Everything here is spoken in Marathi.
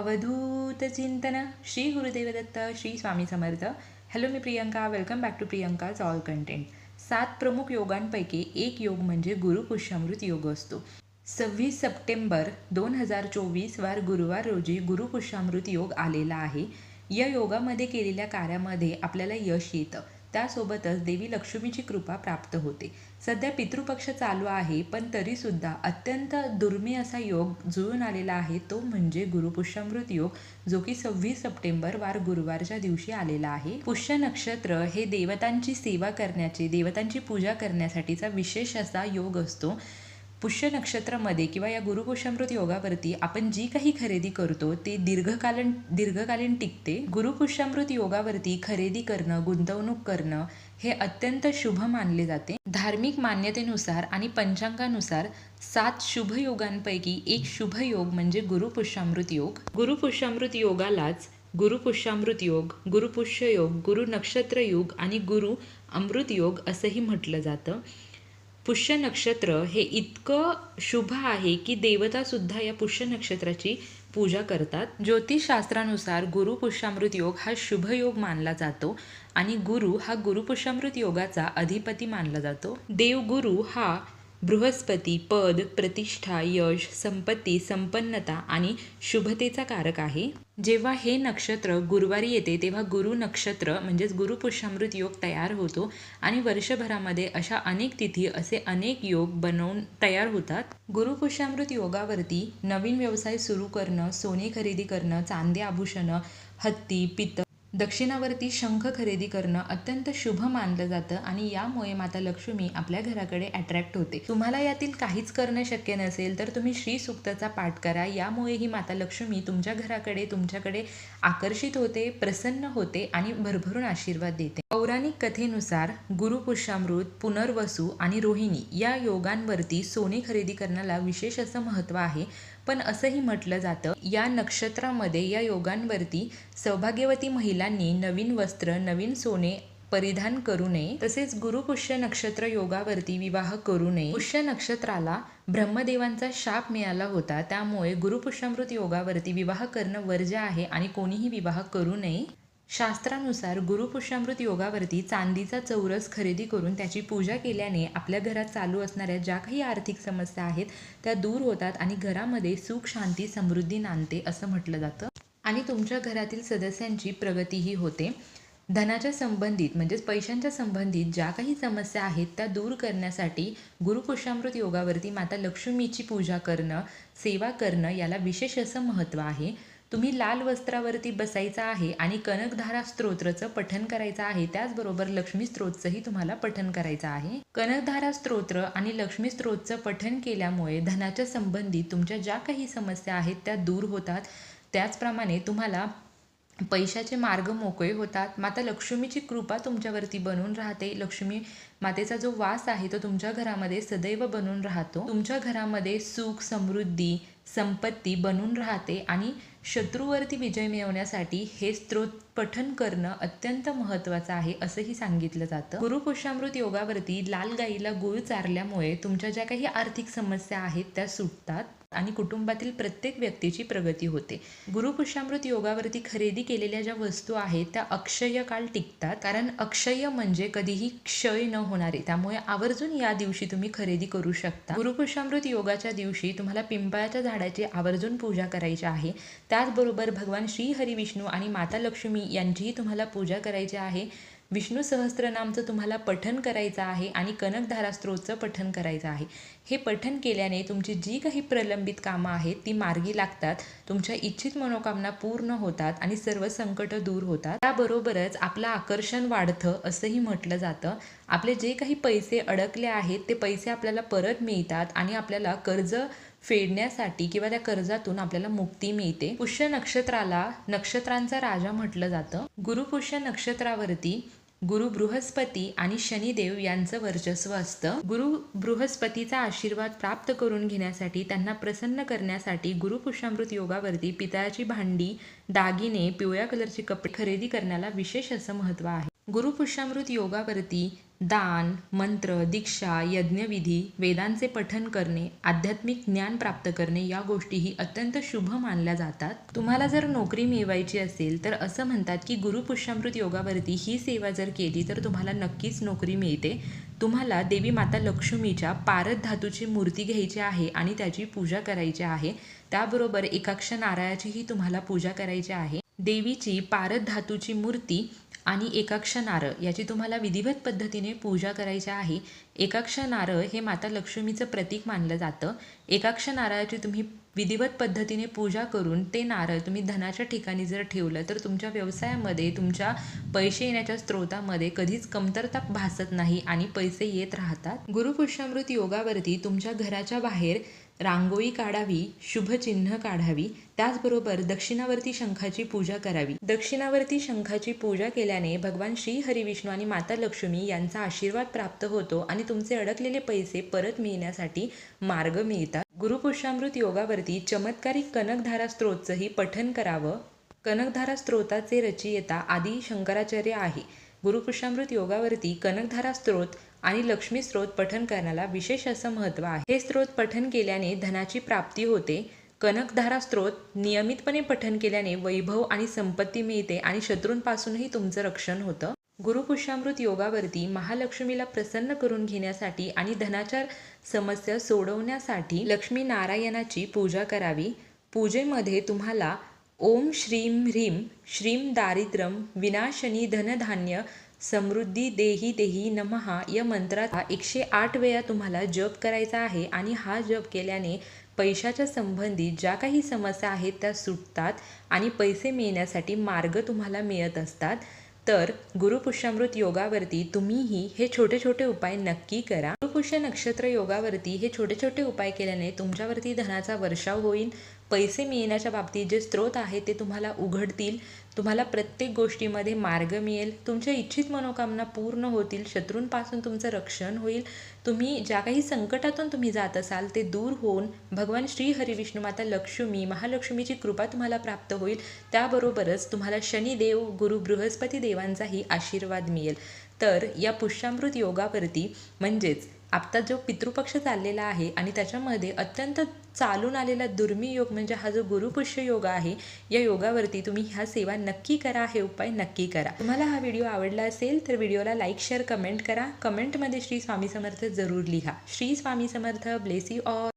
अवधूत चिंतन Shri Gurudev Datta Shri Swami Samarth. Hello me Priyanka. Welcome back to Priyanka's all content सात प्रमुख योगांपैकी एक योग म्हणजे गुरुपुष्यामृत योग असतो. सव्वीस सप्टेंबर दोन हजार चोवीस वार गुरुवार रोजी गुरुपुष्यामृत योग आलेला आहे. या योगामध्ये केलेल्या कार्यामध्ये आपल्याला यश येतं. त्यासोबतच देवी लक्ष्मीची कृपा प्राप्त होते. सध्या पितृपक्ष चालू आहे पण तरीसुद्धा अत्यंत दुर्मिळ असा योग जुळून आलेला आहे तो म्हणजे गुरुपुष्यामृत योग जो की सव्वीस सप्टेंबर वार गुरुवारच्या दिवशी आलेला आहे. पुष्य नक्षत्र हे देवतांची सेवा करण्याचे देवतांची पूजा करण्यासाठीचा विशेष असा योग असतो. पुष्य नक्षत्रामध्ये किंवा या गुरुपुष्यामृत योगावरती आपण जी काही खरेदी करतो ते दीर्घकालीन दीर्घकालीन टिकते. गुरुपुष्यामृत योगावरती खरेदी करणं गुंतवणूक करणं हे अत्यंत शुभ मानले जाते. धार्मिक मान्यतेनुसार आणि पंचांगानुसार सात शुभ योगांपैकी एक शुभ योग म्हणजे गुरुपुष्यामृत योग. गुरुपुष्यामृत योगालाच गुरुपुष्यामृत योग गुरुपुष्य योग गुरु नक्षत्र योग आणि गुरु अमृत योग असंही म्हटलं जातं. पुष्य नक्षत्र हे इतकं शुभ आहे की देवतासुद्धा या पुष्य नक्षत्राची पूजा करतात. ज्योतिषशास्त्रानुसार गुरु पुष्यामृत योग हा शुभ योग मानला जातो आणि गुरु हा गुरुपुष्यामृत योगाचा अधिपती मानला जातो. देवगुरु हा बृहस्पती पद प्रतिष्ठा यश संपत्ती संपन्नता आणि शुभतेचा कारक आहे. जेव्हा हे नक्षत्र गुरुवारी येते तेव्हा गुरु नक्षत्र म्हणजेच गुरुपुष्यामृत योग तयार होतो आणि वर्षभरामध्ये अशा अनेक तिथी असे अनेक योग बनवून तयार होतात. गुरुपुष्यामृत योगावरती नवीन व्यवसाय सुरू करणं सोने खरेदी करणं चांदी आभूषणं हत्ती पित्त दक्षिणावरती शंख खरेदी करणं अत्यंत शुभ मानलं जातं आणि यामुळे माता लक्ष्मी आपल्या घराकडे अट्रॅक्ट होते. तुम्हाला यातील काहीच करणं शक्य नसेल तर तुम्ही श्री सुक्ताचा पाठ करा. यामुळे ही माता लक्ष्मी तुमच्या घराकडे तुमच्याकडे आकर्षित होते प्रसन्न होते आणि भरभरून आशीर्वाद देते. पौराणिक कथेनुसार गुरुपुष्यामृत पुनर्वसू आणि रोहिणी या योगांवरती सोने खरेदी करण्याला विशेष असं महत्त्व आहे. पण असंही म्हटलं जातं या नक्षत्रामध्ये या योगांवरती सौभाग्यवती महिलांनी नवीन वस्त्र नवीन सोने परिधान करू नये तसेच गुरुपुष्य नक्षत्र योगावरती विवाह करू नये. पुष्य नक्षत्राला ब्रह्मदेवांचा शाप मिळाला होता त्यामुळे गुरुपुष्यामृत योगावरती विवाह करणं वर्ज्य आहे आणि कोणीही विवाह करू नये. शास्त्रानुसार गुरुपुष्यामृत योगावरती चांदीचा चौरस खरेदी करून त्याची पूजा केल्याने आपल्या घरात चालू असणाऱ्या ज्या काही आर्थिक समस्या आहेत त्या दूर होतात आणि घरामध्ये सुख शांती समृद्धी नांदते असं म्हटलं जातं. आणि तुमच्या घरातील सदस्यांची प्रगतीही होते. धनाच्या संबंधित म्हणजेच पैशांच्या संबंधित ज्या काही समस्या आहेत त्या दूर करण्यासाठी गुरुपुष्यामृत योगावरती माता लक्ष्मीची पूजा करणं सेवा करणं याला विशेष असं महत्त्व आहे. तुम्ही लाल वस्त्रावरती बसायचं आहे आणि कनकधारा स्तोत्रचं पठन करायचं आहे त्याचबरोबर लक्ष्मी स्त्रोतचंही तुम्हाला पठन करायचं आहे. कनकधारा स्तोत्र आणि लक्ष्मी स्त्रोतचं पठन केल्यामुळे धनाच्या संबंधित तुमच्या ज्या काही समस्या आहेत त्या दूर होतात. त्याचप्रमाणे तुम्हाला पैशाचे मार्ग मोकळे होतात. माता लक्ष्मीची कृपा तुमच्यावरती बनून राहते. लक्ष्मी मातेचा जो वास आहे तो तुमच्या घरामध्ये सदैव बनून राहतो. तुमच्या घरामध्ये सुख समृद्धी संपत्ती बनून राहते आणि शत्रूवरती विजय मिळवण्यासाठी हे स्त्रोत पठन करणं अत्यंत महत्त्वाचं आहे असंही सांगितलं जातं. गुरुपुष्यामृत योगावरती लाल गाईला गुळ चारल्यामुळे तुमच्या ज्या काही आर्थिक समस्या आहेत त्या सुटतात. आणि कुटुंबातील प्रत्येक व्यक्तीची प्रगती होते. गुरुपुष्यामृत योगावरती खरेदी केलेल्या ज्या वस्तू आहेत त्या अक्षय काळ टिकतात. कारण अक्षय म्हणजे कधीही क्षय न होणारे. त्यामुळे आवर्जून या दिवशी तुम्ही खरेदी करू शकता. गुरुपुष्यामृत योगाच्या दिवशी तुम्हाला पिंपळाच्या झाडाची आवर्जून पूजा करायची आहे. त्याचबरोबर भगवान श्री हरी विष्णू आणि माता लक्ष्मी यांचीही तुम्हाला पूजा करायची आहे. विष्णू सहस्त्रनामचं तुम्हाला पठन करायचं आहे आणि कनकधारा स्तोत्रचं पठन करायचं आहे. हे पठन केल्याने तुमची जी काही प्रलंबित कामं आहेत ती मार्गी लागतात तुमच्या इच्छित मनोकामना पूर्ण होतात आणि सर्व संकट दूर होतात. त्याबरोबरच आपलं आकर्षण वाढतं असंही म्हटलं जातं. आपले जे काही पैसे अडकले आहेत ते पैसे आपल्याला परत मिळतात आणि आपल्याला कर्ज फेडण्यासाठी किंवा त्या कर्जातून आपल्याला मुक्ती मिळते. पुष्य नक्षत्राला नक्षत्रांचा राजा म्हटलं जातं. गुरुपुष्य नक्षत्रावरती गुरु बृहस्पती आणि शनिदेव यांचं वर्चस्व असतं. गुरु बृहस्पतीचा आशीर्वाद प्राप्त करून घेण्यासाठी त्यांना प्रसन्न करण्यासाठी गुरुपुष्यामृत योगावरती पितळाची भांडी दागिने पिवळ्या कलरचे कपडे खरेदी करण्याला विशेष असं महत्त्व आहे. गुरुपुष्यामृत योगावरती दान मंत्र दीक्षा यज्ञविधी वेदांचे पठन करणे आध्यात्मिक ज्ञान प्राप्त करणे या गोष्टीही अत्यंत शुभ मानल्या जातात. तुम्हाला जर नोकरी मिळवायची असेल तर असं म्हणतात की गुरुपुष्यामृत योगावरती ही सेवा जर केली तर तुम्हाला नक्कीच नोकरी मिळते. तुम्हाला देवी माता लक्ष्मीच्या पारद धातूची मूर्ती घ्यायची आहे आणि त्याची पूजा करायची आहे. त्याबरोबर एकाक्ष नारळाचीही तुम्हाला पूजा करायची आहे. देवीची पारद धातूची मूर्ती आणि एकाक्ष नारळ याची तुम्हाला विधिवत पद्धतीने पूजा करायची आहे. एकाक्ष नारळ हे माता लक्ष्मीचं प्रतीक मानलं जातं. एकाक्ष नारळाची तुम्ही विधिवत पद्धतीने पूजा करून ते नारळ तुम्ही धनाच्या ठिकाणी जर ठेवलं तर तुमच्या व्यवसायामध्ये तुमच्या पैसे येण्याच्या स्रोतामध्ये कधीच कमतरता भासत नाही आणि पैसे येत राहतात. गुरुपुष्यामृत योगावरती तुमच्या घराच्या बाहेर रांगोळी काढावी शुभचिन्ह काढावी त्याचबरोबर दक्षिणावर्ती शंखाची पूजा करावी. दक्षिणावर्ती शंखाची पूजा केल्याने भगवान श्री हरिविष्णू आणि माता लक्ष्मी यांचा आशीर्वाद प्राप्त होतो आणि तुमचे अडकलेले पैसे परत मिळण्यासाठी मार्ग मिळतात. गुरुपुष्यामृत योगावरती चमत्कारिक कनकधारा स्त्रोतचंही पठन करावं. कनकधारा स्त्रोताचे रचयिता आदी शंकराचार्य आहे. गुरुपुष्यामृत योगावरती कनकधारा स्त्रोत आणि लक्ष्मी स्त्रोत पठन करण्याला विशेष असं महत्त्व आहे. हे स्त्रोत पठन केल्याने धनाची प्राप्ती होते. कनकधारा स्त्रोत नियमितपणे पठन केल्याने वैभव आणि संपत्ती मिळते आणि शत्रूंपासूनही तुमचं रक्षण होतं. गुरुपुष्यामृत योगावरती महालक्ष्मीला प्रसन्न करून घेण्यासाठी आणि धनाच्या समस्या सोडवण्यासाठी लक्ष्मी नारायणाची पूजा करावी. पूजेमध्ये तुम्हाला ओम श्रीम ह्रीम श्रीम दारिद्रम विनाशनी धनधान्य समृद्धी देही देही नमहा या मंत्राचा एकशे आठ वेळा तुम्हाला जप करायचा आहे आणि हा जप केल्याने पैशाच्या संबंधित ज्या काही समस्या आहेत त्या सुटतात आणि पैसे मिळण्यासाठी मार्ग तुम्हाला मिळत असतात. तर गुरुपुष्यामृत योगावरती तुम्हीही हे छोटे छोटे उपाय नक्की करा. पुष्य नक्षत्र योगावरती हे छोटे छोटे उपाय केल्याने तुमच्यावरती धनाचा वर्षाव होईल. पैसे मिळण्याच्या बाबतीत जे स्रोत आहे ते तुम्हाला उघडतील. तुम्हाला प्रत्येक गोष्टीमध्ये मार्ग मिळेल. तुमच्या इच्छित मनोकामना पूर्ण होतील. शत्रूंपासून तुमचं रक्षण होईल. तुम्ही ज्या काही संकटातून तुम्ही जात असाल ते दूर होऊन भगवान श्री हरिविष्णू माता लक्ष्मी महालक्ष्मीची कृपा तुम्हाला प्राप्त होईल. त्याबरोबरच तुम्हाला शनिदेव गुरु बृहस्पती देवांचाही आशीर्वाद मिळेल. तर या पुष्यामृत योगावरती म्हणजेच आत्ता जो पितृपक्ष चाललेला आहे आणि त्याच्यामध्ये अत्यंत चालून आलेला दुर्मिळ योग म्हणजे हा जो गुरुपुष्य योग आहे या योगावरती तुम्ही ह्या सेवा नक्की करा हे उपाय नक्की करा. तुम्हाला हा व्हिडिओ आवडला असेल तर व्हिडिओला लाईक शेअर कमेंट करा. कमेंटमध्ये श्री स्वामी समर्थ जरूर लिहा. Shri Swami Samarth bless all